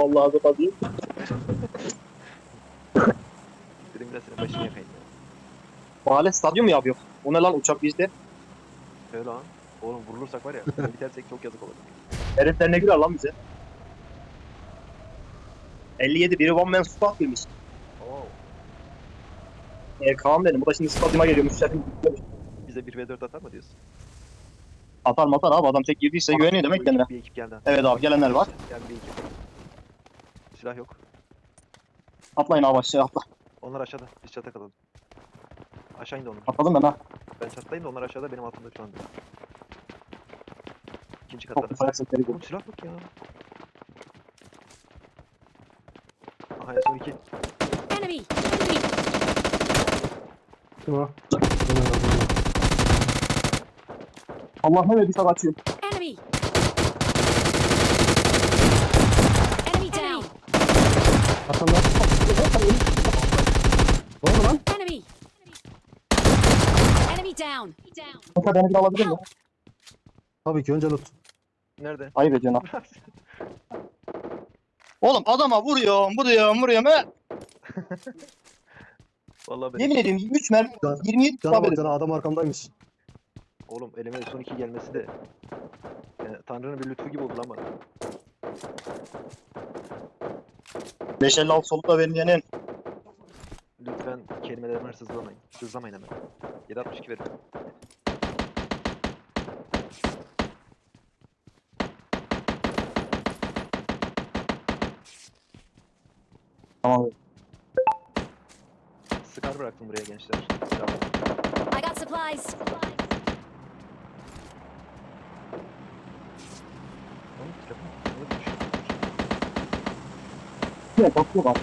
Vallahi kapatayım. Dedim biraz senin başını yakayım ya. Mahalle stadyum mu yapıyor? O ne lan uçak bizde? Öyle lan. Oğlum vurulursak var ya. bitersek çok yazık olur. Herifler ne güler lan bize. 57 biri one man squad girmiş. Oo. E, Kaan benim. Bu da şimdi stadyuma geliyormuş. Şefim Bize 1v4 atar mı diyorsun? Atar matar abi adam tek girdiyse güveniyor demek kendine. Bir ekip geldi. Evet abi gelenler var. Gel bir ekip. Silah yok. Atlayın abi aşağıya atla. Onlar aşağıda. Biz çata kalalım. Aşağı indi onlar. Atladım ben ha. Ben çattayım da onlar aşağıda benim altımda şu anda. İkinci Çok katta. güzel sesleri Oğlum silah yok ya. Aha en son iki. Enemy! Enemy! Kim o? Allah ne verdiyse kaçıyor. Enemy! Enemy down! Arkamda. Ne oldu lan? Enemy! Enemy down! Down! Kanka beni bir alabilir mi? Tabii ki önce loot. Nerede? Ayıp ediyorsun ha. Oğlum adama vuruyorum, vuruyorum, vuruyorum. He. Vallahi ben. Yemin ediyorum 3 mermi, Can- 27 Cana bak cana adam arkamdaymış. Oğlum elime son iki gelmesi de. Yani Tanrı'nın bir lütfu gibi oldu lan bana. 556 solukla verilmeyenin. Lütfen kelimelerimi hırsızlamayın. Hızlamayın hemen. 762 verin. Tamam. Scar bıraktım buraya gençler. Bravo. I got supplies! Oğlum, telefon. Ya bakıyor bak.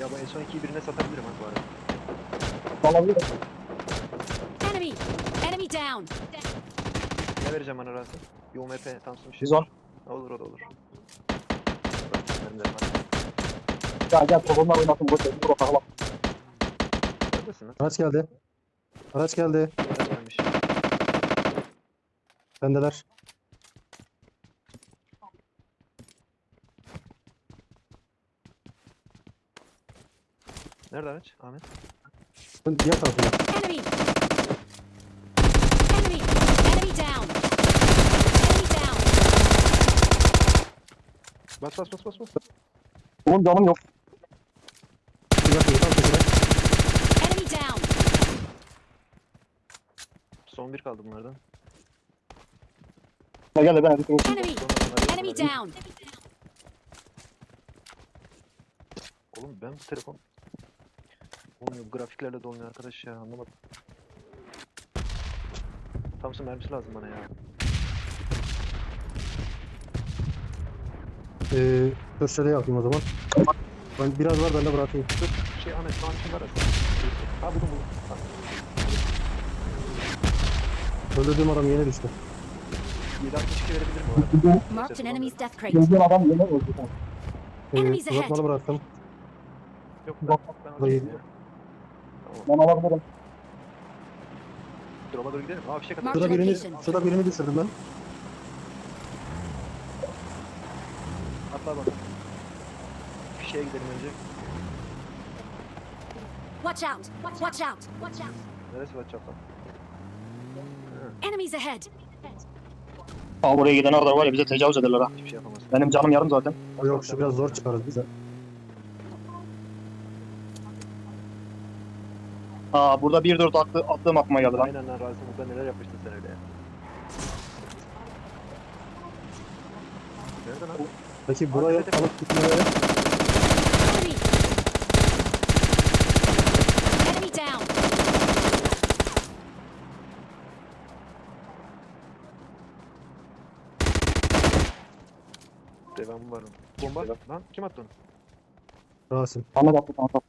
Ya bu en son ikiyi birine satabilirim ha bu arada. Alabilir. Enemy! Enemy down! Ne vereceğim bana razı? Bir UMP Thompson bir şey. Bizon. Olur o da olur. Ya gel kolonlar oynasın. Boş ver. Dur bakalım. Neredesin lan? Araç geldi. Araç geldi. Bendeler. Nerede araç? Ahmet. Ben diğer tarafına. Enemy! Enemy! Enemy down! Enemy down! Bas bas bas bas bas. Oğlum canım yok. Bir. Enemy down! Son bir kaldı bunlardan. Gel de ben hadi. Enemy! Enemy down! Oğlum ben bu telefon... Olmuyor bu grafiklerle dolmuyor arkadaş ya anlamadım. Thompson mermisi lazım bana ya. Ee, köşede yapayım o zaman. Ben biraz var ben de bırakayım. Dur şey Ahmet Thompson var aslında. Ha buldum buldum. Öldürdüğüm adam yeni düştü. 762 verebilirim bu arada. Marked an enemy's death crate. Gözden adam yine öldü. Ee, Enemies ahead. uzatmalı bıraktım. Yok ben, Bak, ben Burayı- alayım ya. Tamam. Ben alabilirim. Drop'a doğru gidelim. Aa fişek atalım. Şurada birini, şurada birini düşürdüm ben. Atla bak. Fişeğe gidelim önce. Watch out! Watch out! Watch out! Neresi var çapla? Enemies ahead! Aa buraya gidene kadar var ya bize tecavüz ederler ha. Hiçbir şey. Benim canım yarım zaten. Yok şu biraz zor çıkarız bize. Aa burada 1-4 attı, attığım aklıma geldi lan. Aynen lan Rasim burada neler yapmıştın sen öyle ya. Nereden lan? Peki buraya alıp gitmeleri Enemy! Enemy down! Devamı var. Bomba. Lan kim attı onu? Rasim. Ahmet attı kanka.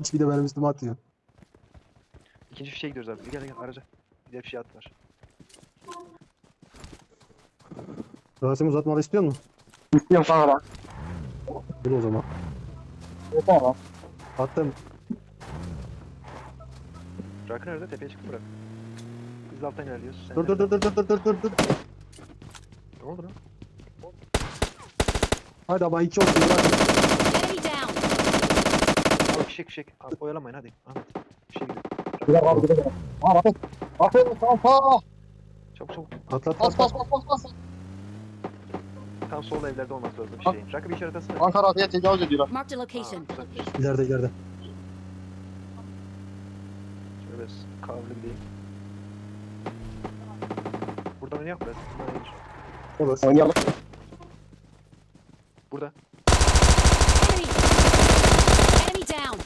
Hiç bir de benim üstüme atıyor. İkinci fişeğe gidiyoruz abi. Gel gel araca. Bir de fişeğe at var. Rasim uzatmalı istiyor musun? İstiyorum kanka lan. Dur o zaman. Yeter lan. Attım. Rakı nerede? Tepeye çıktı bırak. Biz alttan ilerliyoruz. Sen Dur dur dur dur dur dur dur dur. Ne oldu lan? Hadi ama iki olsun bırak. Enemy down. Al fişek fişek. Al, oyalamayın hadi. Ahmet. Fişeğe gidelim. Bir dakika abi bir dakika. Aa bakın. Aferin kanka. Çabuk çabuk. Atlat Bas bas bas bas bas. Tam sol evlerde olması lazım Bak. fişeğin. Rakı bir işaret atsana. Ankara Atı'ya tecavüz ediyorlar. Marked a location. Aa, güzel. İleride ileride. Şöyle biraz kavga gideyim. Buradan oynayalım biraz. Buradan oynayalım. Olur. Oynayalım. Burada. Enemy. Enemy down.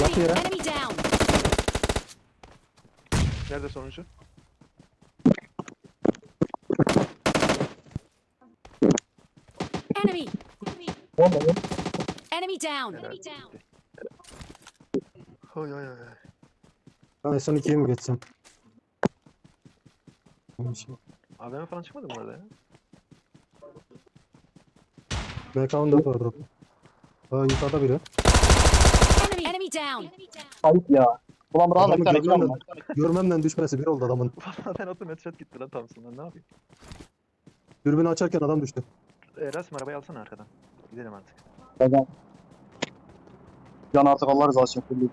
Yat yere. enemy down. Nerede sonuncu? Enemy. Olmadı. Enemy down. Enemy down. Oy oy oy. Ben son ikiye mi geçsem? AVM falan çıkmadı mı orada ya? BK'ın da var drop. Aa yukarıda biri. Enemy. Down. Ayıp ya. Ulan Rahmet Adamı bir tane Görmemden düşmesi bir oldu adamın. Valla ben attım headshot gitti lan Thompson'dan ne yapayım? Dürbünü açarken adam düştü. E, Rasim arabayı alsana arkadan. Gidelim artık. Tamam. Can artık Allah rızası için kullu.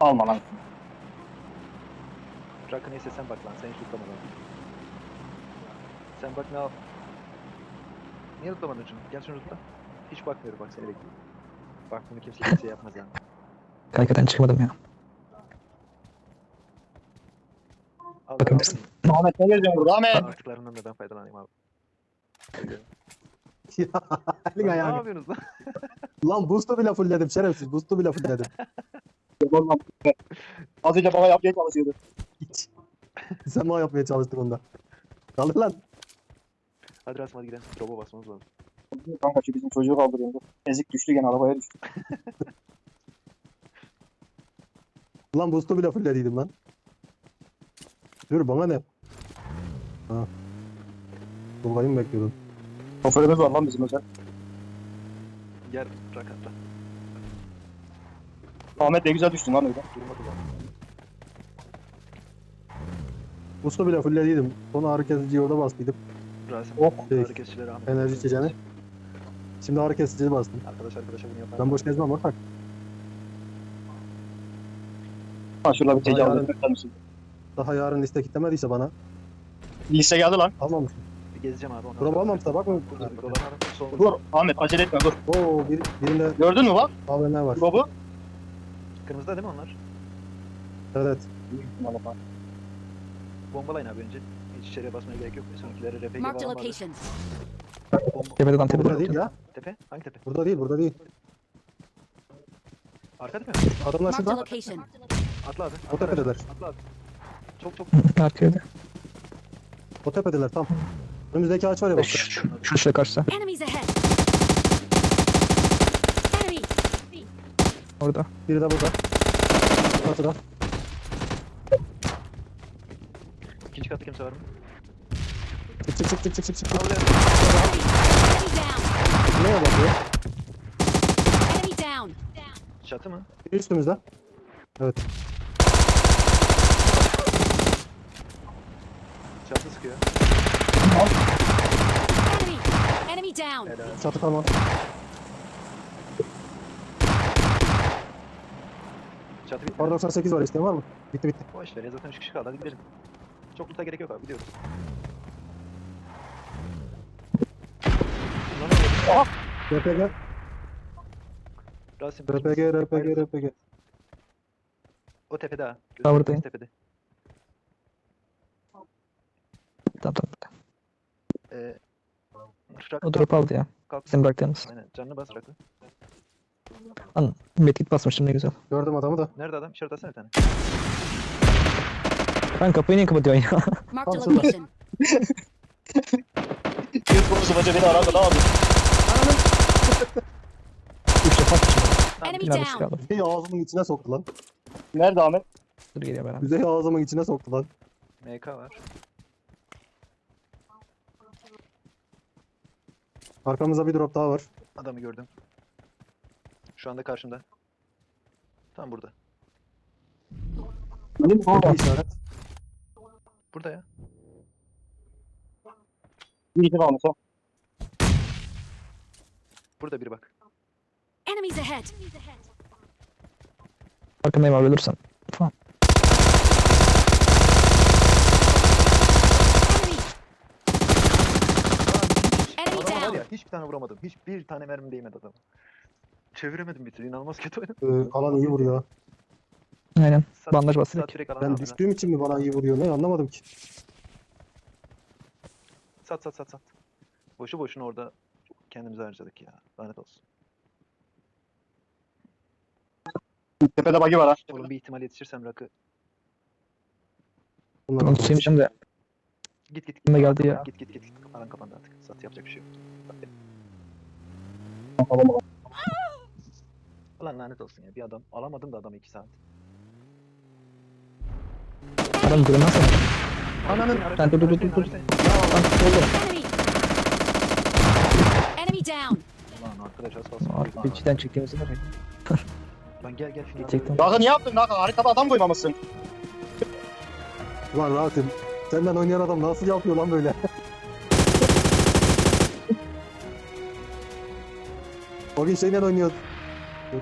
Alma lan. Rakı neyse sen bak lan sen hiç tutlama lan. Sen bak ne al. Niye tutlamadın şunu? Gel şunu tutla. Hiç bakmıyorum bak seni bekliyorum. Bak bunu kimse kimseye yapmaz yani. Kankadan çıkmadım ya. Al, Bakabilirsin. Ahmet ne geziyorsun burada Ahmet? Artıklarından da ben faydalanayım abi. Ya, Lan ne ayağını. yapıyorsunuz lan? Lan boost'u bile fullledim şerefsiz. Boost'u bile fullledim. Ulan, Az önce baba yapmaya çalışıyordu. Hiç. Sen ne yapmaya çalıştın onda? Kaldır lan. Hadi Rasim hadi gidelim. Drop'a basmamız lazım. Kanka şu bizim çocuğu kaldırıyor. Ezik düştü gene arabaya düştü. Lan boost'u bile fulllediydim lan. Dur bana ne? Ha. Dolgayı mı bekliyordun? Şoförümüz var lan bizim özel. Gel rak atla. Ahmet ne güzel düştün lan öyle. Durmadı lan. Boost'u bile fulllediydim. Son ağrı kesiciyi orada bastıydım. Rasim. Oh. Şey, Ağrı kesicileri Ahmet. enerji içeceğini. Şimdi ağrı kesiciyi bastım. Arkadaş arkadaşa bunu yapar. Ben boş gezmem bak. Ha şurada bir tecavüz Ayağını- etmek misin? Daha yarın liste kitlemediyse bana Lise geldi lan. almamış. Bir gezeceğim abi. bak mı? Burada bir dolanalım. Sol. Dur Ahmet acele etme dur. Oo bir, birinde Gördün mü bak? AVM var. Drop'u. Kırmızıda değil mi onlar? Evet. Bombalayın abi önce. Hiç içeriye basmaya gerek yok. Sonrakileri RPG Marked a location. Bomba. Tepede lan tepede. Burada değil ya. Tepe? Hangi tepe? Burada değil, burada değil. Arka tepe mi? Adamlar Marked a şurada. location. Atla abi. O tepedeler. Atla abi. Çok çok. Arkada. O tepedeler tam. Önümüzdeki ağaç var ya bak. Şu, şu, şu şurada karşıda. Enemies ahead. Enemy. Orada. Biri de burada. Çatıda. İkinci katta kimse var mı? Çık çık çık çık çık çık. Enemy. Down. Neye bakıyor? Enemy down. Çatı mı? Üstümüzde. Evet. Çatı sıkıyor. Enemy. Enemy down. Helal. Çatı tamam. Çatı bitti. Var 98 var isteyen var mı? Bitti bitti. Boş ver ya zaten 3 kişi kaldı. Hadi gidelim. Çok loot'a gerek yok abi gidiyoruz. Lan ne oldu? RPG, Rasim. RPG, RPG, RPG. O tepede ha. Ha, buradayım. Tepede. Tamam tamam. Ee, Rak- O drop aldı ya. kalk. Bizim bıraktığımız. Aynen. Canını bas rakı. Lan medkit basmıştım ne güzel. Gördüm adamı da. Nerede adam? İşaret atsana bir tane. Ben kapıyı niye kapatıyorsun ya? Marked a location. Bir konusu baca beni aradı ne yapayım? Üç defa atmışım. Enemy Binada down. sıkalım. Yüzeyi ağzımın içine soktu lan. Nerede Ahmet? Dur geliyor beraber. Yüzeyi ağzımın içine soktu lan. MK var. Arkamızda bir drop daha var. Adamı gördüm. Şu anda karşımda. Tam burada. Benim Orta işaret. Burada ya. Bir iki var mesela. Burada biri bak. Enemies ahead! Arkandayım abi ölürsen. Enemy! Enemy Adama var down! ya hiçbir tane vuramadım. Hiçbir tane mermi değmedi adama. Çeviremedim bir türlü. İnanılmaz kötü oynadım. Ee, alan iyi vuruyor. Aynen. Sat- Bandaj bas sat direkt. direkt alana Ben al, düştüğüm için mi bana iyi vuruyor ne anlamadım ki. Sat sat sat sat. Boşu boşuna orada kendimizi harcadık ya. Lanet olsun. Tepede bagi var ha. Oğlum bir ihtimal yetişirsem rakı. Bunlar Onu sevmişim de. Git git git. Kime geldi ya? Git git git. Alan kapandı artık. Sat yapacak bir şey yok. Ya. Ulan lanet olsun ya. Bir adam. Alamadım da adamı 2 saat. Adam mi? Ananın. Sen dur, dur, dur, dur, dur. Lan oldu. Enemy! Down! Lan arkadaş bir çektiğimizi ya. Lan gel gel şunu. Çektim. Naka niye yaptın Naka? Haritada adam koymamışsın. Var rahatım. Senden oynayan adam nasıl yapıyor lan böyle? o gün şeyle oynuyor. Dur.